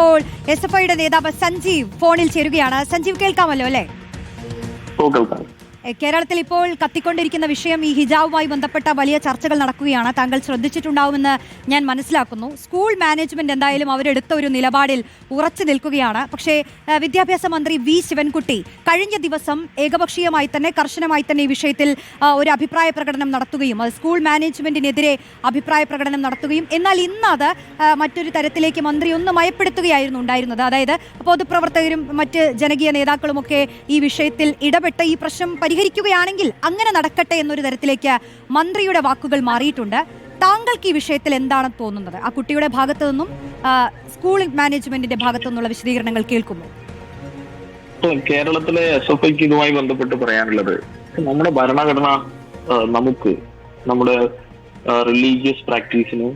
ഇപ്പോൾ S F ഐയുടെ നേതാവ് സഞ്ജീവ് ഫോണിൽ ചേരുകയാണ്. സഞ്ജീവ് കേൾക്കാമല്ലോ അല്ലേ? കേരളത്തിൽ ഇപ്പോൾ കത്തിക്കൊണ്ടിരിക്കുന്ന വിഷയം ഈ ഹിജാബുമായി ബന്ധപ്പെട്ട വലിയ ചർച്ചകൾ നടക്കുകയാണ്. താങ്കൾ ശ്രദ്ധിച്ചിട്ടുണ്ടാവുമെന്ന് ഞാൻ മനസ്സിലാക്കുന്നു. സ്കൂൾ മാനേജ്മെന്റ് എന്തായാലും അവരെടുത്ത ഒരു നിലപാടിൽ ഉറച്ചു നിൽക്കുകയാണ്. പക്ഷേ വിദ്യാഭ്യാസ മന്ത്രി വി. ശിവൻകുട്ടി കഴിഞ്ഞ ദിവസം ഏകപക്ഷീയമായി തന്നെ കർശനമായി തന്നെ ഈ വിഷയത്തിൽ ഒരു അഭിപ്രായ പ്രകടനം നടത്തുകയും അത് സ്കൂൾ മാനേജ്മെന്റിനെതിരെ അഭിപ്രായ പ്രകടനം നടത്തുകയും എന്നാൽ ഇന്ന് അത് മറ്റൊരു തരത്തിലേക്ക് മന്ത്രി ഒന്ന് മയപ്പെടുത്തുകയായിരുന്നു ഉണ്ടായിരുന്നത്. അതായത് പൊതുപ്രവർത്തകരും മറ്റ് ജനകീയ നേതാക്കളുമൊക്കെ ഈ വിഷയത്തിൽ ഇടപെട്ട് ഈ പ്രശ്നം പരിഹരിക്കുകയാണെങ്കിൽ അങ്ങനെ നടക്കട്ടെ എന്നൊരു തരത്തിലേക്ക് മന്ത്രിയുടെ വാക്കുകൾ മാറിയിട്ടുണ്ട്. താങ്കൾക്ക് ഈ വിഷയത്തിൽ എന്താണ് തോന്നുന്നത്? ആ കുട്ടിയുടെ ഭാഗത്തു നിന്നും സ്കൂൾ മാനേജ്മെന്റിന്റെ ഭാഗത്തു നിന്നുള്ള വിശദീകരണങ്ങൾ കേൾക്കുന്നു കേരളത്തിലെ എസ് എഫ് ഐക്ക് ഇതുമായി ബന്ധപ്പെട്ട് പറയാനുള്ളത് നമ്മുടെ ഭരണഘടന നമുക്ക് നമ്മുടെ റിലീജിയസ് പ്രാക്ടീസിന്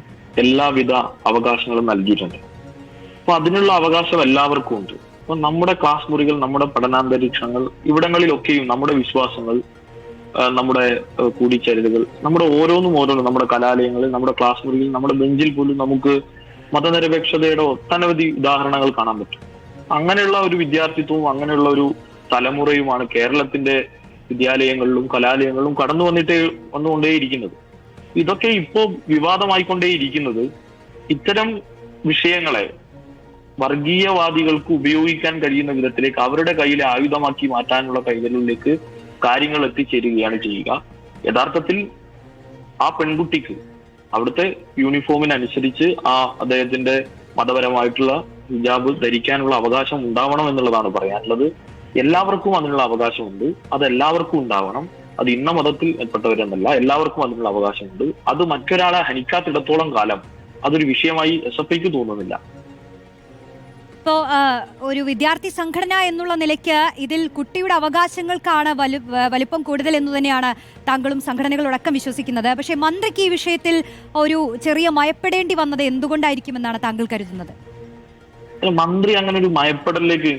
എല്ലാവിധ അവകാശങ്ങളും നൽകിയിട്ടുണ്ട്. അപ്പൊ അതിനുള്ള അവകാശം എല്ലാവർക്കും ഉണ്ട്. അപ്പൊ നമ്മുടെ ക്ലാസ് മുറികൾ നമ്മുടെ പഠനാന്തരീക്ഷങ്ങൾ ഇവിടങ്ങളിലൊക്കെയും നമ്മുടെ വിശ്വാസങ്ങൾ നമ്മുടെ കൂടിച്ചേരലുകൾ നമ്മുടെ ഓരോന്നും ഓരോന്നും നമ്മുടെ കലാലയങ്ങളിൽ നമ്മുടെ ക്ലാസ് മുറിയിൽ നമ്മുടെ ബെഞ്ചിൽ പോലും നമുക്ക് മതനിരപേക്ഷതയുടെ ഒട്ടനവധി ഉദാഹരണങ്ങൾ കാണാൻ പറ്റും. അങ്ങനെയുള്ള ഒരു വിദ്യാർത്ഥിത്വവും അങ്ങനെയുള്ള ഒരു തലമുറയുമാണ് കേരളത്തിന്റെ വിദ്യാലയങ്ങളിലും കലാലയങ്ങളിലും കടന്നു വന്നിട്ട് വന്നുകൊണ്ടേയിരിക്കുന്നത്. ഇതൊക്കെ ഇപ്പോ വിവാദമായിക്കൊണ്ടേയിരിക്കുന്നത് ഇത്തരം വിഷയങ്ങളെ വർഗീയവാദികൾക്ക് ഉപയോഗിക്കാൻ കഴിയുന്ന വിധത്തിലേക്ക് അവരുടെ കയ്യിലെ ആയുധമാക്കി മാറ്റാനുള്ള കൈകളിലേക്ക് കാര്യങ്ങൾ എത്തിച്ചേരുകയാണ് ചെയ്യുക. യഥാർത്ഥത്തിൽ ആ പെൺകുട്ടിക്ക് അവിടുത്തെ യൂണിഫോമിനനുസരിച്ച് ആ അദ്ദേഹത്തിന്റെ മതപരമായിട്ടുള്ള ഹിജാബ് ധരിക്കാനുള്ള അവകാശം ഉണ്ടാവണം എന്നുള്ളതാണ് പറയാനുള്ളത്. എല്ലാവർക്കും അതിനുള്ള അവകാശമുണ്ട്. അത് എല്ലാവർക്കും ഉണ്ടാവണം. അത് ഇന്ന മതത്തിൽ പെട്ടവരെന്നല്ല എല്ലാവർക്കും അതിനുള്ള അവകാശമുണ്ട്. അത് മറ്റൊരാളെ ഹനിക്കാത്തിടത്തോളം കാലം അതൊരു വിഷയമായി എസ് എഫ് ഐക്ക് തോന്നുന്നില്ല. ഇപ്പോൾ ഒരു വിദ്യാർത്ഥി സംഘടന എന്നുള്ള നിലയ്ക്ക് ഇതിൽ കുട്ടിയുടെ അവകാശങ്ങൾക്കാണ് വലു വലിപ്പം കൂടുതൽ എന്ന് തന്നെയാണ് താങ്കളും സംഘടനകളടക്കം വിശ്വസിക്കുന്നത്. പക്ഷേ മന്ത്രിക്ക് ഈ വിഷയത്തിൽ ഒരു ചെറിയ മയപ്പെടേണ്ടി വന്നത് എന്തുകൊണ്ടായിരിക്കുമെന്നാണ് താങ്കൾ കരുതുന്നത്? മന്ത്രി അങ്ങനെ ഒരു മയപ്പെടലിലേക്ക്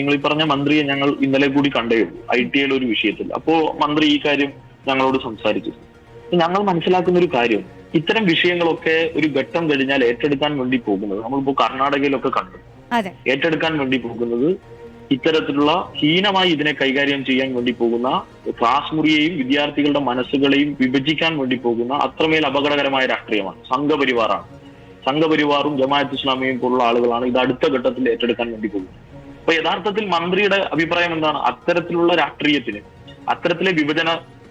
നിങ്ങൾ ഈ പറഞ്ഞ മന്ത്രിയെ ഞങ്ങൾ ഇന്നലെ കൂടി കണ്ടേ ഐ ടി ഐയുടെ ഒരു വിഷയത്തിൽ. അപ്പോ മന്ത്രി ഈ കാര്യം ഞങ്ങളോട് സംസാരിച്ചു ഞങ്ങൾ മനസ്സിലാക്കുന്ന ഒരു കാര്യം ഇത്തരം വിഷയങ്ങളൊക്കെ ഒരു ഘട്ടം കഴിഞ്ഞാൽ ഏറ്റെടുക്കാൻ വേണ്ടി പോകുന്നത് നമ്മളിപ്പോ കർണാടകയിലൊക്കെ കണ്ടു. ഏറ്റെടുക്കാൻ വേണ്ടി പോകുന്നത് ഇത്തരത്തിലുള്ള ഹീനമായി ഇതിനെ കൈകാര്യം ചെയ്യാൻ വേണ്ടി പോകുന്ന ക്ലാസ് മുറിയെയും വിദ്യാർത്ഥികളുടെ മനസ്സുകളെയും വിഭജിക്കാൻ വേണ്ടി പോകുന്ന അത്രമേൽ അപകടകരമായ രാഷ്ട്രീയമാണ്. സംഘപരിവാറാണ്. സംഘപരിവാറും ജമാഅത്ത് ഇസ്ലാമിയും പോലുള്ള ആളുകളാണ് ഇത് അടുത്ത ഘട്ടത്തിൽ ഏറ്റെടുക്കാൻ വേണ്ടി പോകുന്നത്. അപ്പൊ യഥാർത്ഥത്തിൽ മന്ത്രിയുടെ അഭിപ്രായം എന്താണ്? അത്തരത്തിലുള്ള രാഷ്ട്രീയത്തിന് അത്തരത്തിലെ വിഭജന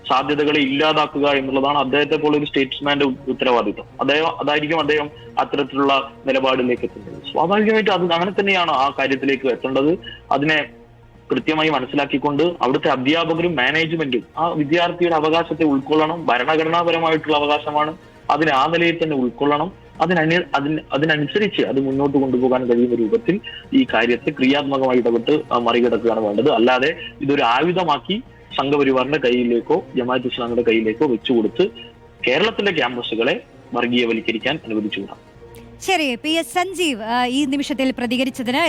സാധ്യതകളെ ഇല്ലാതാക്കുക എന്നുള്ളതാണ് അദ്ദേഹത്തെ പോലെ ഒരു സ്റ്റേറ്റ്സ്മാന്റെ ഉത്തരവാദിത്വം. അദ്ദേഹം അതായിരിക്കും അദ്ദേഹം അത്തരത്തിലുള്ള നിലപാടിലേക്ക് എത്തുന്നത്. സ്വാഭാവികമായിട്ട് അത് അങ്ങനെ തന്നെയാണ് ആ കാര്യത്തിലേക്ക് എത്തേണ്ടത്. അതിനെ കൃത്യമായി മനസ്സിലാക്കിക്കൊണ്ട് അവിടുത്തെ അധ്യാപകരും മാനേജ്മെന്റും ആ വിദ്യാർത്ഥിയുടെ അവകാശത്തെ ഉൾക്കൊള്ളണം. ഭരണഘടനാപരമായിട്ടുള്ള അവകാശമാണ്. അതിനെ ആ നിലയിൽ തന്നെ ഉൾക്കൊള്ളണം. അതിനു അതിന് അതിനനുസരിച്ച് അത് മുന്നോട്ട് കൊണ്ടുപോകാൻ കഴിയുന്ന രൂപത്തിൽ ഈ കാര്യത്തെ ക്രിയാത്മകമായി ഇടപെട്ട് മറികടക്കുകയാണ് വേണ്ടത്. അല്ലാതെ ഇതൊരു ആയുധമാക്കി സംഘപരിവാറിന്റെ കയ്യിലേക്കോ ജമാഅത്ത് ഇസ്ലാമിയുടെ കയ്യിലേക്കോ വെച്ചുകൊടുത്ത് കേരളത്തിലെ ക്യാമ്പസുകളെ വർഗീയവൽക്കരിക്കാൻ അനുവദിച്ചുകൂടാ. ശരി പി എസ് സഞ്ജീവ് ഈ നിമിഷത്തിൽ പ്രതികരിച്ചതിന്